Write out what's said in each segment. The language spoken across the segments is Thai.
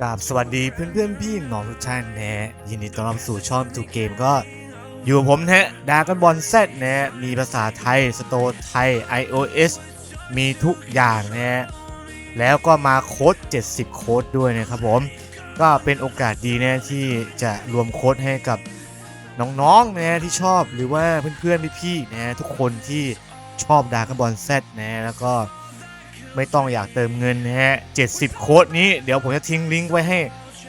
กราบสวัสดีเพื่อนเพื่อนๆพี่น้องทุกท่านนะฮะยินดีต้อนรับสู่ช่องทูเกมก็อยู่กับผมนะฮะดากันบอลเซตนะฮะมีภาษาไทยสโตร์ไทย iOS มีทุกอย่างนะฮะแล้วก็มาโค้ด 70 โค้ดด้วยนะครับผม ก็เป็นโอกาสดีนะที่จะรวมโค้ดให้กับน้องๆนะฮะที่ชอบหรือว่าเพื่อนๆพี่ๆนะทุกคนที่ชอบดากันบอลเซตนะแล้วก็ ไม่ต้องอยากเติมเงินนะฮะ 70 โค้ดนี้เดี๋ยวผมจะทิ้งลิงก์ไว้ให้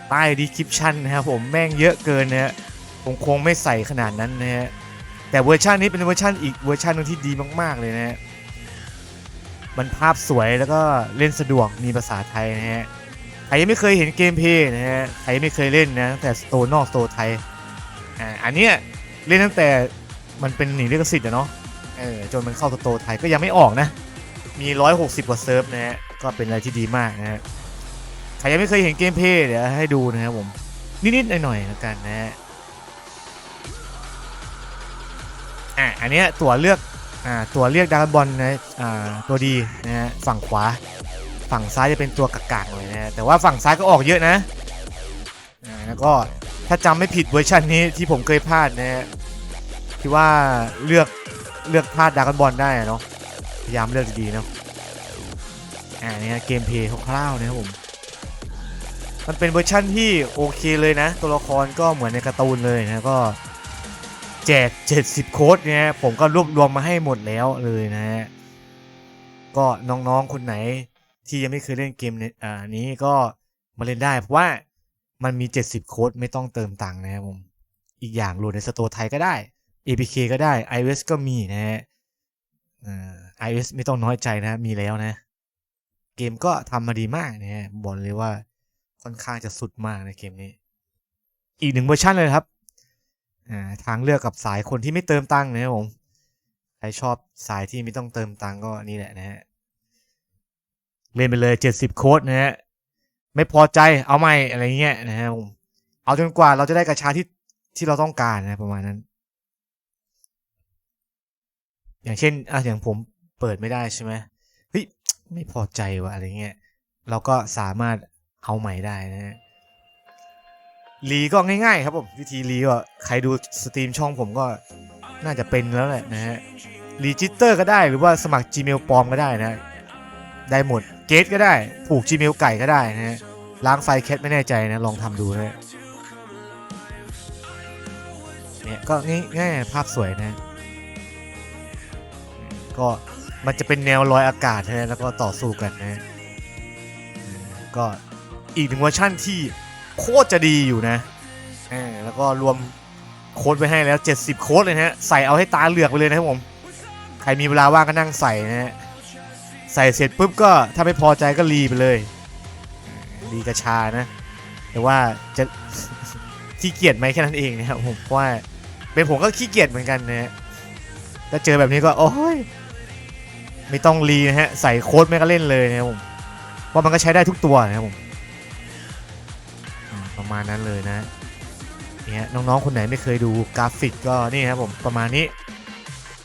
ใต้ดีคริปชันนะครับผมแม่งเยอะเกินนะฮะผมคงไม่ใส่ขนาดนั้นนะฮะ แต่เวอร์ชันนี้เป็นเวอร์ชันอีกเวอร์ชันหนึงที่ดีมาก ๆ เลยนะฮะ มันภาพสวยแล้วก็เล่นสะดวกมีภาษาไทยนะฮะ ใครยังไม่เคยเห็นเกมเพย์นะฮะ ใครยังไม่เคยเล่นนะตั้งแต่สโตนอกสโตไทย อ่า อันเนี้ยเล่นตั้งแต่มันเป็นหนีลิขสิทธิ์อะเนาะ เออจนมันเข้าสโตไทยก็ยังไม่ออกนะ มี 160 กว่าเซิร์ฟนะฮะ ก็เป็นอะไรที่ดีมากนะฮะ ใครยังไม่เคยเห็นเกมเพลย์เดี๋ยวให้ดูนะครับผม นิดๆหน่อยๆแล้วกันนะฮะ อะ อันเนี้ยตัวเลือก อ่า ตัวเรียกดาก้อนบอลนะ อ่า ตัวดีนะฮะ ฝั่งขวา ฝั่งซ้ายจะเป็นตัวกากๆเลยนะ แต่ว่าฝั่งซ้ายก็ออกเยอะนะ อ่า แล้วก็ถ้าจำไม่ผิดเวอร์ชันนี้ที่ผมเคยพลาดนะฮะที่ว่าเลือกเลือกพลาดดรากบอลได้เนาะ พยายามเลือกดีๆนะอ่านี่ฮะเกมเพลย์คร่าวๆนะครับผม มันเป็นเวอร์ชั่นที่โอเคเลยนะ ตัวละครก็เหมือนในการ์ตูนเลยนะก็แจก70 โค้ดเนี่ยผมก็รวบรวมมาให้หมดแล้วเลยนะฮะก็น้องๆคนไหนที่ยังไม่เคยเล่นเกมเนี่อ่านี้ก็มาเล่นได้ เพราะว่ามันมี 70 โค้ดไม่ต้องเติมตังค์นะครับผม อีกอย่างโหลดในสโตร์ไทยก็ได้ APK ก็ได้ iOS ก็มีนะฮะอ่า iOS ไม่ต้องน้อยใจนะ มีแล้วนะ เกมก็ทำมาดีมากนะฮะบอกเลยว่าค่อนข้างจะสุดมากในเกมนี้ อีกหนึ่งเวอร์ชันเลยครับทางเลือกกับสายคนที่ไม่เติมตังค์นะครับผม ใครชอบสายที่ไม่ต้องเติมตังค์ก็นี่แหละนะฮะ เล่นไปเลย 70 โค้ดนะฮะ ไม่พอใจเอาใหม่อะไรเงี้ยนะฮะผม เอาจนกว่าเราจะได้กระชาที่ที่เราต้องการนะประมาณนั้น อย่างเช่นอะอย่างผม เปิดไม่ได้ใช่ไหมเฮ้ยไม่พอใจว่ะอะไรเงี้ยเราก็สามารถเอาใหม่ได้นะฮะรีก็ง่ายๆ ครับผมวิธีรีก็ใครดูสตรีมช่องผมก็น่าจะเป็นแล้วแหละนะฮะรีจิสเตอร์ก็ได้หรือว่าสมัคร Gmail ปลอมก็ได้นะได้หมดเกตก็ได้ ผูก Gmail ไก่ก็ได้นะฮะล้างไฟแคทไม่แน่ใจนะลองทำดูนะเนี่ยก็ง่ายๆภาพสวยนะ ก็ มันจะเป็นแนวลอยอากาศนะแล้วก็ต่อสู้กันนะก็อีกหนึ่งเวอร์ชั่นที่โคตรจะดีอยู่นะแล้วก็รวมโค้ดไว้ให้แล้ว 70 โค้ดเลยนะฮะใส่เอาให้ตาเหลือกไปเลยนะครับผมใครมีเวลาว่างก็นั่งใส่นะฮะใส่เสร็จปุ๊บก็ถ้าไม่พอใจก็รีไปเลยรีกระชานะ แต่ว่าจะขี้เกียจไหมแค่นั้นเองนะครับผมเพราะว่าเป็นผมก็ขี้เกียจเหมือนกันนะฮะถ้าเจอแบบนี้ก็โอ้ย ไม่ต้องรีนะฮะ ใส่โค้ดไม่ก็เล่นเลยนะครับผมเพราะมันก็ใช้ได้ทุกตัวนะครับผมประมาณนั้นเลยนะเนี่ยน้องๆคนไหนไม่เคยดูกราฟิกก็นี่ครับผมประมาณนี้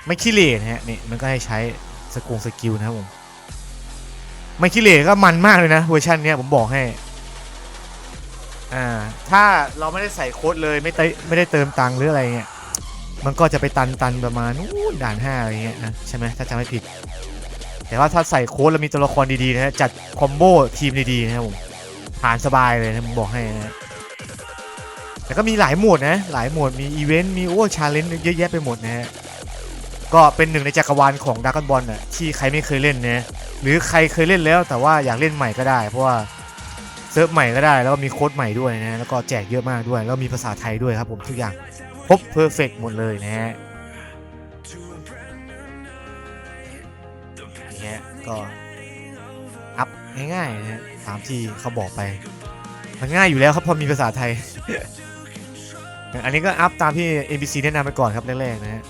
ไม่ขี้เหร่นะฮะนี่มันก็ให้ใช้สกงสกิลนะครับผมไม่ขี้เหร่ก็มันมากเลยนะเวอร์ชันนี้ผมบอกให้อ่าถ้าเราไม่ได้ใส่โค้ดเลยไม่ได้ไม่ได้เติมตังค์หรืออะไรเงี้ยมันก็จะไปตันตันประมาณนู้นด่านห้าอะไรเงี้ยนะใช่ไหมถ้าจำไม่ผิด แต่ว่าถ้าใส่โค้ดแล้วมีตัวละครดีๆนะฮะจัดคอมโบทีมดีๆนะครับผมผ่านสบายเลยนะผมบอกให้นะแต่ก็มีหลายโหมดนะ หลายโหมดมีอีเวนต์มีโอ้ชาเลนจ์เยอะแยะไปหมดนะฮะก็เป็นหนึ่งในจักรวาลของด r a ก o n บอลน่ะที่ใครไม่เคยเล่นนะหรือใครเคยเล่นแล้วแต่ว่าอยากเล่นใหม่ก็ได้ เพราะว่าเซิร์ฟใหม่ก็ได้ แล้วก็มีโค้ดใหม่ด้วยนะแล้วก็แจกเยอะมากด้วย แล้วมีภาษาไทยด้วยครับผมทุกอย่างครบเพอร์เฟกหมดเลยนะฮะ ก็อัพง่ายๆนะฮะตามที่เขาบอกไป มันง่ายอยู่แล้วครับพอมีภาษาไทย อันนี้ก็อัพตามที่ NPC แนะนำไปก่อนครับแรกๆนะฮะ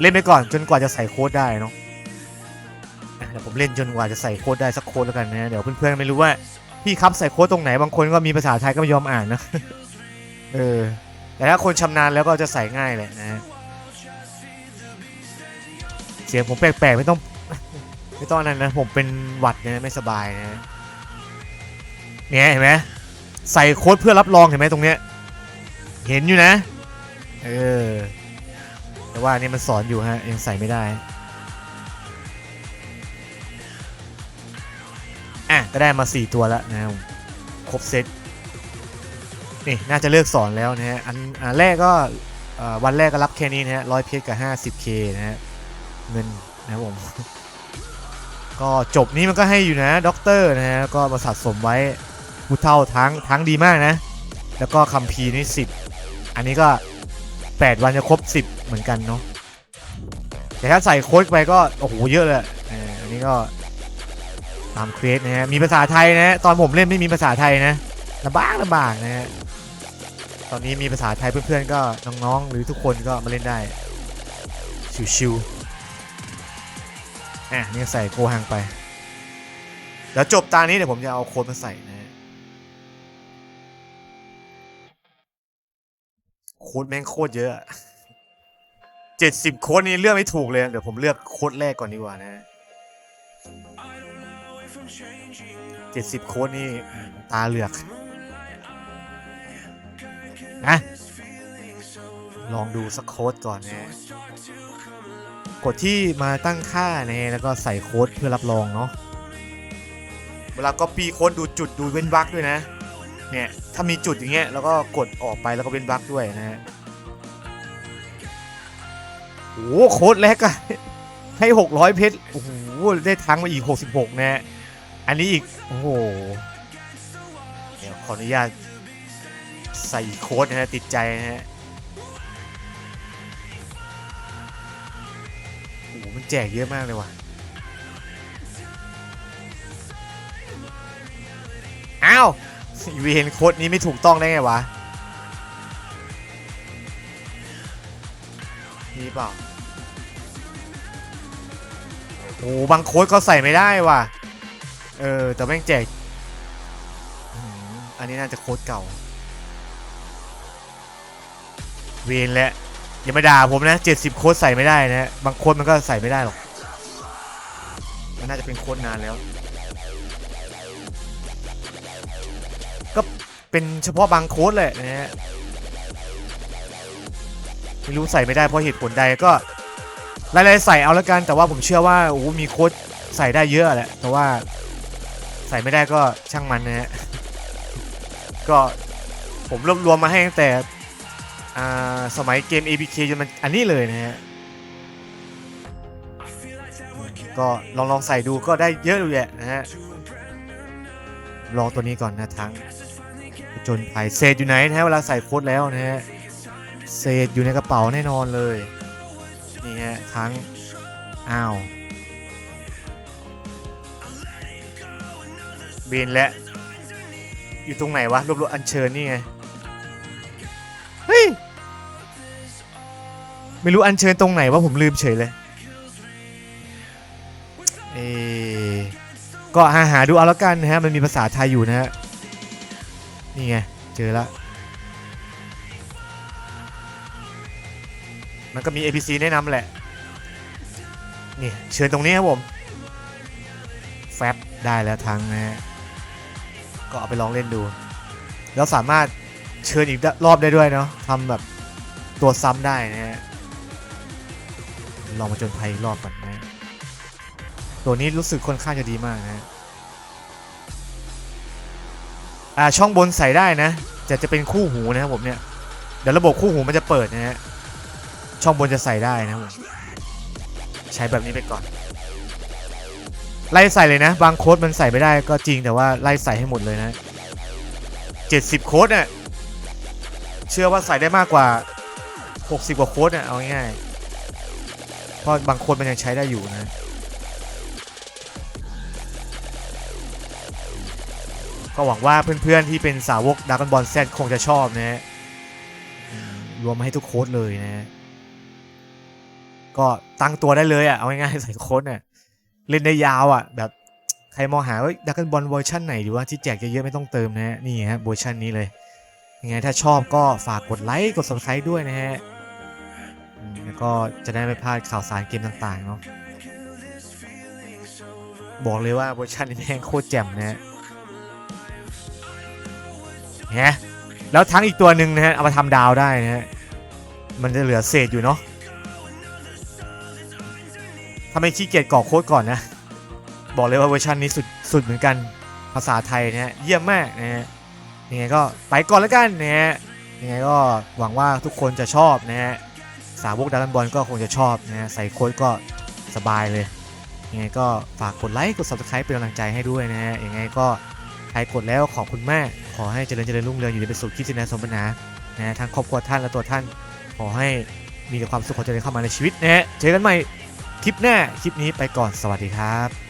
เล่นไปก่อนจนกว่าจะใส่โค้ดได้เนาะอะเดี๋ยวผมเล่นจนกว่าจะใส่โค้ดได้สักโค้ดแล้วกันนะเดี๋ยวเพื่อนๆไม่รู้ว่าพี่ครับใส่โค้ดตรงไหนบางคนก็มีภาษาไทยก็ไม่ยอมอ่านนะเออแต่ถ้าคนชำนาญแล้วก็จะใส่ง่ายแหละนะ เสียงผมแปลกๆไม่ต้อง ไม่ต้องนั่นนะผมเป็นหวัดเนี่ยไม่สบายนะเนี่ยเห็นไหมใส่โค้ดเพื่อรับรองเห็นไหมตรงเนี้ยเห็นอยู่นะ เออ แต่ว่านี่มันสอนอยู่ฮะยังใส่ไม่ได้อะก็ได้มา 4 ตัวแล้วนะครับครบเซตนี่น่าจะเลิกสอนแล้วนะฮะอันอันแรกก็วันแรกก็รับแค่นี้นะฮะร้อยเพชรกับ 50k นะฮะ เงินนะครับผม ก็จบนี้มันก็ให้อยู่นะด็อกเตอร์นะฮะก็มาสะสมไว้ผู้เท่าทั้งทั้งดีมากนะ แล้วก็คัมภีร์นี่สิบอันนี้ก็ 8 วันจะครบ 10 เหมือนกันเนาะแต่ถ้าใส่โค้ดไปก็ โอ้โห เยอะเลยอันนี้ก็ตามเครสนะฮะ มีภาษาไทยนะฮะตอนผมเล่นไม่มีภาษาไทยนะลำบากลำบากนะฮะ ตอนนี้มีภาษาไทยเพื่อนๆก็น้องๆ หรือทุกคนก็มาเล่นได้ ชิวๆ อะนี่ใส่โกหังไป เดี๋ยวจบตานี้เดี๋ยวผมจะเอาโค้ดมาใส่นะ โค้ดแม่งโคตรเยอะเจ็ดสิบโค้ดนี่เลือกไม่ถูกเลย เดี๋ยวผมเลือกโค้ดแรกก่อนดีกว่านะเจ็ดสิบโค้ดนี่ตาเหลือกนะลองดูสักโค้ดก่อนนะ กดที่มาตั้งค่านะแล้วก็ใส่โค้ดเพื่อรับรองเนาะเวลา copy โค้ดดูจุดดูเว้นวรรคด้วยนะเนี่ยถ้ามีจุดอย่างเงี้ยแล้วก็กดออกไปแล้วก็เว้นวรรคด้วยนะฮะโอ้โหโค้ดแรกอะให้ 600 เพชรโอ้โหได้ทั้งมาอีก 66 นะฮะอันนี้อีก โอ้โหเดี๋ยวขออนุญาตใส่โค้ดนะฮะติดใจนะฮะ มันแจกเยอะมากเลยว่ะอ้าววีเห็นโคดนี้ไม่ถูกต้องได้ไงวะมีเปล่าโอ้บางโค้ดก็ใส่ไม่ได้ว่ะ เออ แต่แม่งแจก อันนี้น่าจะโค้ดเก่า เวนแหละ อย่ามาด่าผมนะ70โค้ดใส่ไม่ได้นะบางโค้ดมันก็ใส่ไม่ได้หรอกมันน่าจะเป็นโค้ดนานแล้ว ก็เป็นเฉพาะบางโค้ดแหละนะฮะไม่รู้ใส่ไม่ได้เพราะเหตุผลใดก็รายๆใส่เอาล้วกัน แต่ว่าผมเชื่อว่าโอ้มีโค้ดใส่ได้เยอะแหละแต่ว่าใส่ไม่ได้ก็ช่างมันนะฮะก็ผมรวบรวมมาให้ตั้งแต่ สมัยเกม APK จนมันอันนี้เลยนะฮะ ก็ลองลองใส่ดูก็ได้เยอะดูแหละนะฮะ ลองตัวนี้ก่อนนะทั้งจนภัยเศษอยู่ไหนนะฮะเวลาใส่โค้ดแล้วนะฮะ เศษอยู่ในกระเป๋าแน่นอนเลย นี่ฮะทั้งอ้าวเบนและ อยู่ตรงไหนวะรวบรวมอัญเชิญนี่ไง เฮ้ย ไม่รู้อัญเชิญตรงไหนว่าผมลืมเฉยเลยเอก็หาหาดูเอาแล้วกันนะฮะ มันมีภาษาไทยอยู่นะฮะ นี่ไง เจอแล้วมันก็มี APC แนะนำแหละ นี่ เชิญตรงนี้ครับผม แฟบได้แล้วทั้งนะฮะ ก็เอาไปลองเล่นดู แล้วสามารถเชิญอีกรอบได้ด้วยเนาะทำแบบตัวซ้ำได้นะฮะ ลองมาจนภัยรอบก่อนนะตัวนี้รู้สึกค่อนข้างจะดีมากนะอ่าช่องบนใส่ได้นะจะจะเป็นคู่หูนะครับผมเนี่ยเดี๋ยวระบบคู่หูมันจะเปิดนะฮะช่องบนจะใส่ได้นะครับผมใช้แบบนี้ไปก่อน ไล่ใส่เลยนะ บางโค้ดมันใส่ไม่ได้ก็จริงแต่ว่าไล่ใส่ให้หมดเลยนะ70 โค้ดเนี่ยเชื่อว่าใส่ได้มากกว่า 60 กว่าโค้ดเนี่ยเอาง่ายๆ เพราะบางค้ดมันยังใช้ได้อยู่นะก็หวังว่าเพื่อนๆที่เป็นสาวกด r a กบอลแซคงจะชอบนะฮะรวมมาให้ทุกโค้ดเลยนะฮะก็ตั้งตัวได้เลยอะ เอาง่ายๆใส่โค้ดเนี่ยเล่นได้ยาวอะ แบบใครมองหาว่าดักกันบอลเวอร์ชันไหนหรือว่าที่แจกเยอะๆไม่ต้องเติมนะฮะ นี่ฮะเวอร์ชันนี้เลย ยังไงถ้าชอบก็ฝากกดไลค์ กด subscribe ด้วยนะฮะ ก็จะได้ไม่พลาดข่าวสารเกมต่างๆเนาะบอกเลยว่าเวอร์ชันนี้แม่งโคตรแจ่มนะฮะฮะแล้วทั้งอีกตัวหนึ่งนะฮะเอามาทำดาวได้นะฮะมันจะเหลือเศษอยู่เนาะถ้าไม่ขี้เกียจกรอกโค้ดก่อนนะ บอกเลยว่าเวอร์ชันนี้สุดสุดเหมือนกันภาษาไทยนะฮะเยี่ยมมากนะฮะยังไงก็ไปก่อนแล้วกันนะฮะยังไงก็หวังว่าทุกคนจะชอบนะฮะ สาวกดารันบอลก็คงจะชอบนะใส่โค้ดก็สบายเลยยังไงก็ฝากกดไลค์กด subscribe เป็นกำลังใจให้ด้วยนะฮะยังไงก็ใครกดแล้วขอบคุณมาก ขอให้เจริญเจริญรุ่งเรืองอยู่ในเป็นสุขคิดสินะสมบัตินะนะฮะทั้งครอบครัวท่านและตัวท่าน ขอให้มีแต่ความสุขความเจริญเข้ามาในชีวิตนะฮะเจอกันใหม่คลิปหน้าคลิปนี้ไปก่อนสวัสดีครับ